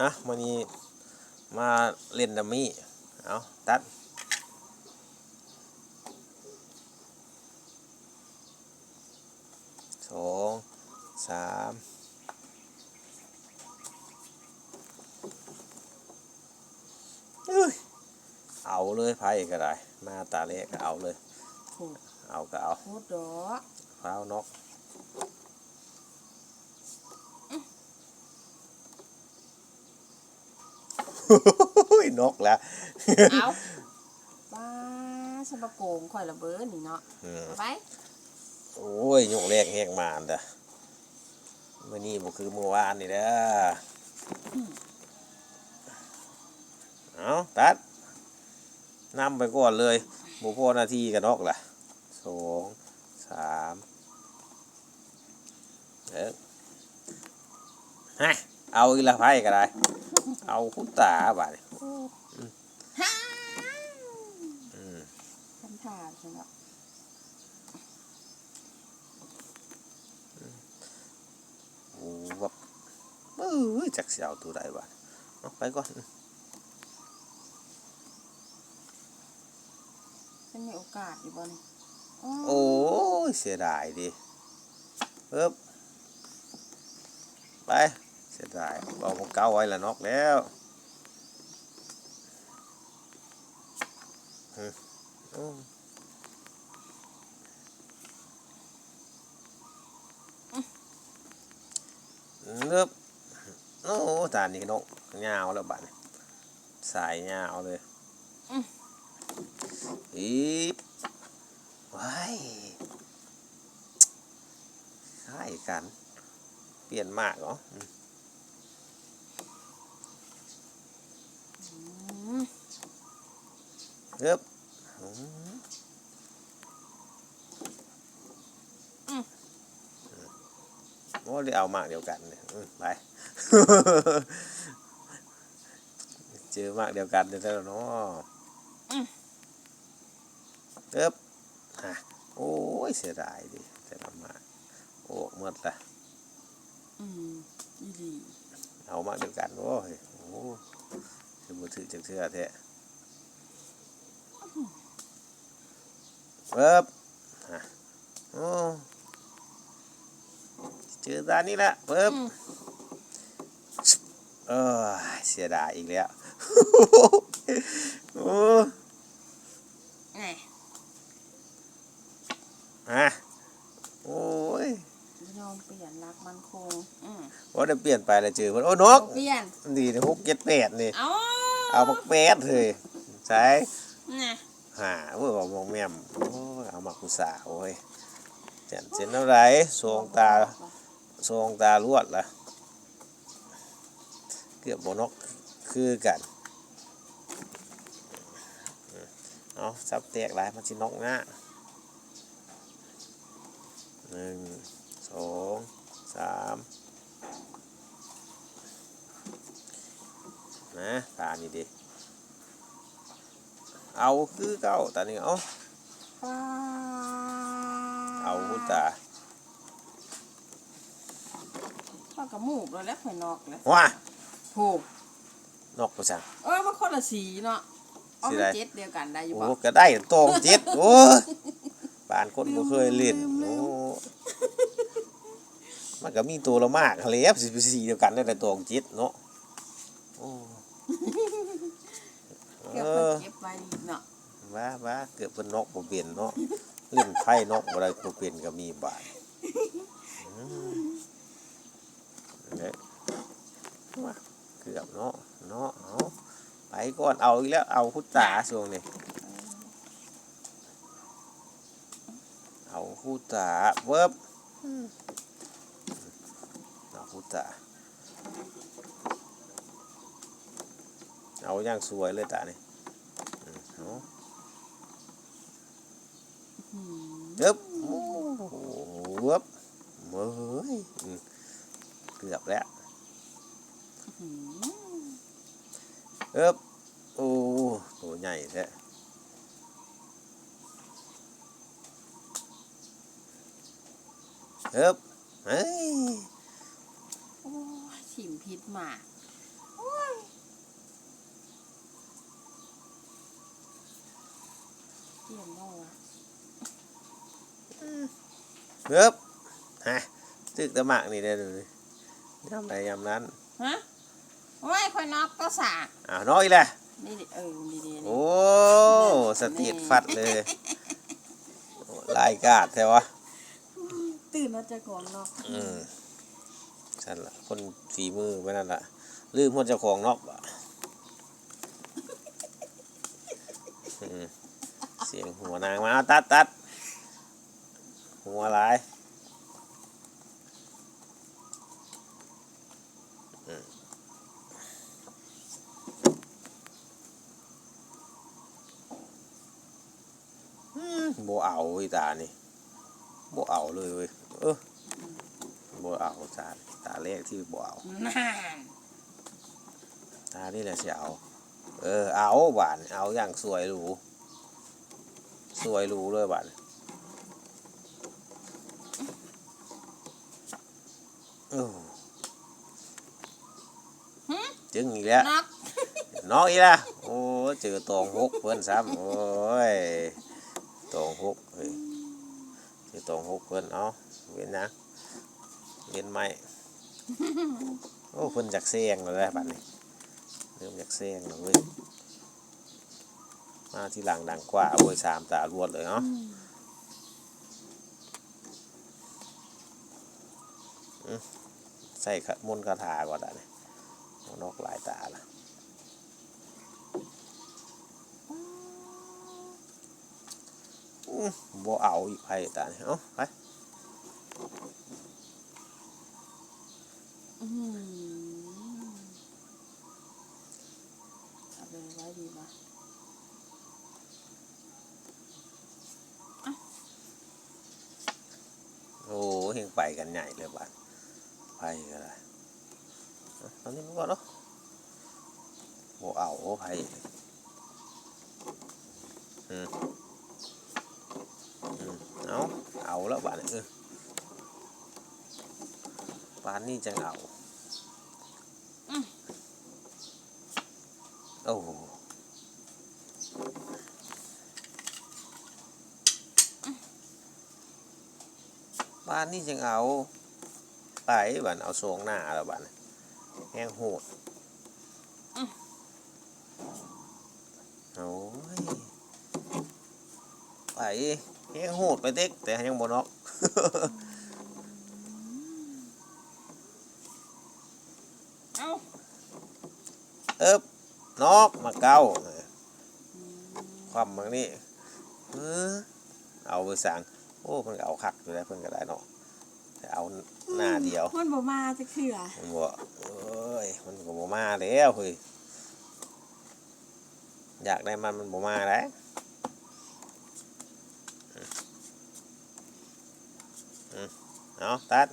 อะมันนี้มาเล่นดัมมี่ เอาตัด สองสามเอ้ยเอาเลยไพ่ก็ได้ มาตาเละก็เอาเลยโอ้เอาก็เอาโหดอกฟ้าวนก นกแล้วเอาป้าฉันประโกงข่อยระเบิดนี่เนาะอืมเอาไปโอ้ยยกแรกแหกมาอันเด้อมื่อนี้บ่คือเมื่อวานนี่เด้ออเอาตัดนำไปก่อนเลยบ่พอนาทีกันนอกล่ะสองสามเอ๊ะฮะ เอาอีกละไพ่ก็ได้ เอาคุณตาบาดนี้ฮ่าอืมทำท่าใช่เนาะโอ้แบบเอ้ยจักสิเอาตัวใดบาดเอาไปก่อนฉันมีโอกาสอยู่บ่นี่โอ้ยเสียดายดิเอ๊บไปเสียดายเอาของเก่าไว้ละนอกแล้วอือบโอ้ตานี่นกยาวแล้วบัดนี้สายยาวเลยอีบว้ายใช่กัน เปลี่ยนมากเหรอม เฮ้บอืมโอ้ได้เอามากเดียวกันเนี่ยอืมไป เจอมากเดียวกันเดี๋ยวแล้วเนาะเฮ้บฮะโอ้ยเสียดายดิแต่ละมากโอ้หมดละอืมอีดีเอามากเดียวกันโอ้ยโอ้คือมือถือจังเชื่อแท้ เอิบฮะโอ้เจอตานี้ละเอิบอืมเออเสียดายอีกแล้วโอ้ไงฮะโอ้ยยอมเปลี่ยนรักมันคงอืมว่าได้เปลี่ยนไปแล้วเจอมันโอ้นกเปลี่ยนดีนะหกเจ็ดแปดนี่เอาเอาบักแปดเลยใช่น่ะ หาเมื่อบอกมองแม่มโอ้ยเอามากุสาโอ้ยเจ็นเจ็นเท่าไรทรงตาทรงตาลวดละเกือบบนกคือกันเอาซับแตกหลายมันสินกนะหนึ่งสองสามนะตานี่ดิ เอาคือเก้าตานี่เอาป้าเอาพุตาข้าวกับหมูกแล้วแล้วข่อยนอกแล้วว้าถูกนกประจังเออมันคนละสีเนาะเอาสีมันใดเจ็ดเดียวกันได้อยู่โอ้บ่ก็ได้ตองเจ็ดโอ้ยป่านคนบ่เคยเล่นโอ้มันก็มีตัวละมากทะเลฟสิบสี่เดียวกันได้แต่ตองเจ็ดเนาะโอ้ เก็บเอไว้อเก็บไว้เนาะว่าว่าเกิดเป็นนกบ่เป็นเนาะเล่นไพ่นกบ่ได้บ่เป็นก็มีบาดอืมเนี่ยว่าเกือบเนาะเนาะเอาไปก่อนเอาอีกแล้วเอาพุตตาช่วงนี้เอาคู่ตาเวิบเอาคู่ตาเอาอย่างสวยเลยตานี่มเอา อืม เวิบโอ้โหเวิบเมื่อยอืมเกือบแล้ว อืม เวิบโอ้ตัวใหญ่แท้ เวิบเฮ้ยโอ้ยชิมพิษหมากโอ้ยเยี่ยมมากว่ะเบิบฮะตึกตะหมากนี่ได้เลยยำไหนยำนั้นฮะโอ้ยคอยนอกก็สาอ้าวน้อยแหละนี่ดิเออนี่ดิโอ้สตีดฟัดเลยโอ้ลายกาดแท้วะ ตื่นมาเจอของนอกอืมฉันละคนฝีมือไม่นั่นละลืมคนเจ้าของเนอกบ่ะอืมเสียงหัวนางมาเอาตัดตัดหัวหลายอืมอืมบ่เอาอีตานี่บ่เอาเลยเว้ย เออบ่เอาตาตาแรกที่บ่เอานั่นตานี่แหละสิเอาเออเอาบานเอาอย่างสวยหรูสวยหรูเลยบานโอ้จึงอีกแล้วนอกน้องอีกแล้วโอ้เจอตองหกเพื่อนซ้ำโอ้ยตองหกเฮ้ยเจอ ตองหกเพื่อนเอาเว้นนะเว้นไม่โอ้เพื่อนจากเสียงเลยบัดนี้เริ่มจากเส้นแล้วเว้ยมาที่หลังดังกว่าเว้ยสามตารวดเลยเนาะใส่ขะมนคาถาก่อนอะเนี่ยนกหลายตาละอื้อ บ่เอาอีกไพ่ตาเนี่ยเอาไปอืมเอาไปไว้ดีป่ะโอ้เฮงไปกันใหญ่เลยบ้านไปก็ได้เอาตอนนี้มันก่อนเนาะบ่เอาไพ่อืมอืม เอาเอาแล้วบ้านนี้เออบ้านนี้จังเอาโอ้โหบ้านนี้จังเอาไปบ้านเอาทรงหน้าแล้วบ้านนี้แห้งโหดโอ้ยไป แห้งโหดไปเด็กแต่ยังบ่นอกเอ้าเอิบนอกมาเก้าความบางนี่เออเอาไปสั่งโอ้เพิ่นก็เอาคักอยู่แล้วเพิ่นก็ได้เนาะแต่เอาหน้าเดียวมันบ่มาจะเขื่อผมบอกเอ้ยมันก็บ่มาแล้วเฮ้ยอยากได้มันมันบ่มาแล้วอืมอืม เอาตัด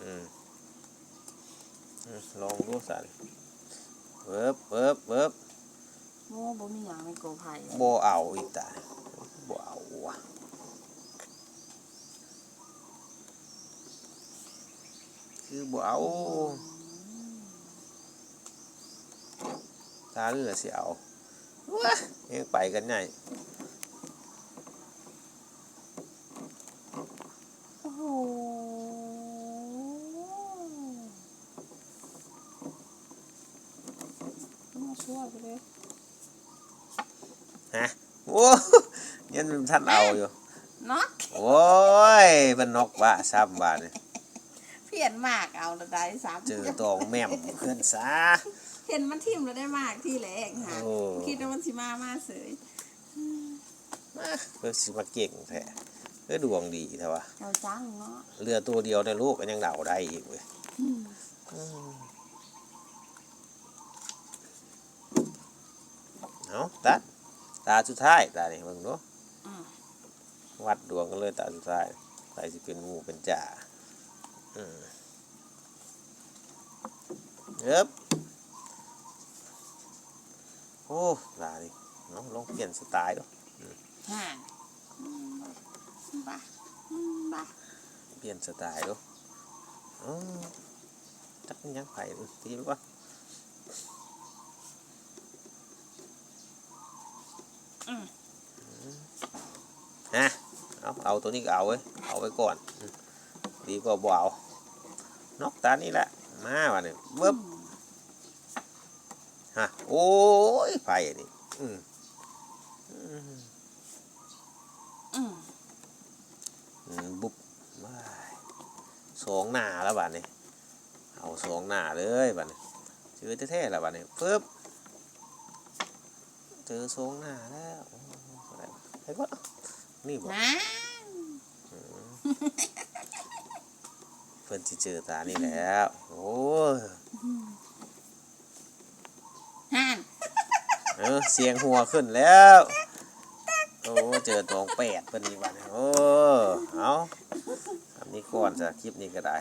อืมอืมลองดูสันเบิบเบิบเบิบโอ้บ่มีหยังในโกไผ่บ่เอาอีกตาบ่เอาว่ะคือบ่เอาตาเรือสิเอาว้า ยังไปกันใหญ่โอ้โหมาช่วยไปเลยฮะโอ้ยันมันท่านเอาอยู่นอกโอ้ยมันนกว่าซ้ำว่าเนี่ยเพี้ ยนมากเอาละได้สามเจอตองแม่มเพื่อนซะเห็นมันทิ่มแล้วได้มากที่แหลกค่ะโอ้คิดว่ามันสิมามาเสยมาเพื่อสิมาเก่งแท้เพื่อดวงดีแท้วะเจ้าจังเนาะเรือตัวเดียวในลูกก็ยังเดาได้อีกเว้ยอืมเอาตัดตาสุดท้ายตานี่เบิ่งดูอืมวัดดวงกันเลยตาสุดท้ายใครสิเป็นหมูเป็นจ่าอืม เย็บโอ้ตานี่เนาะลองเปลี่ยนสไตล์ดูฮ่าอืมบ้าอืมบ้าเปลี่ยนสไตล์ดูอ๋อจักมันยังไผ่ดูตีไปก่อนอืมฮะเอาเอาตัวนี้ก็เอาไว้ยเอาไว้ก่อนอืมดีกว่าบ่เอา นอกตานี่แหละ มาวันนี้เบิ้บฮะโอ้ยไผ่นี่อืมอืมอืมอืมบุบว้ายสองหน้าแล้วบัดนี้ เอาสองหน้าเลยบัดนี้เจอแท้ๆแล้วบัดนี้ปึ๊บเจอสองหน้าแล้วโอ้อะไรวะไอ้ก็นี่บอกนะเพื่อนที่เจอตานี่แล้ว โอ้ยห่านเออเสียงหัวขึ้นแล้ว โอ้เจอตองแปดเป็นอีกบัดนี้โอ้เอาทำนี้ก่อนจะคลิปนี้ก็ได้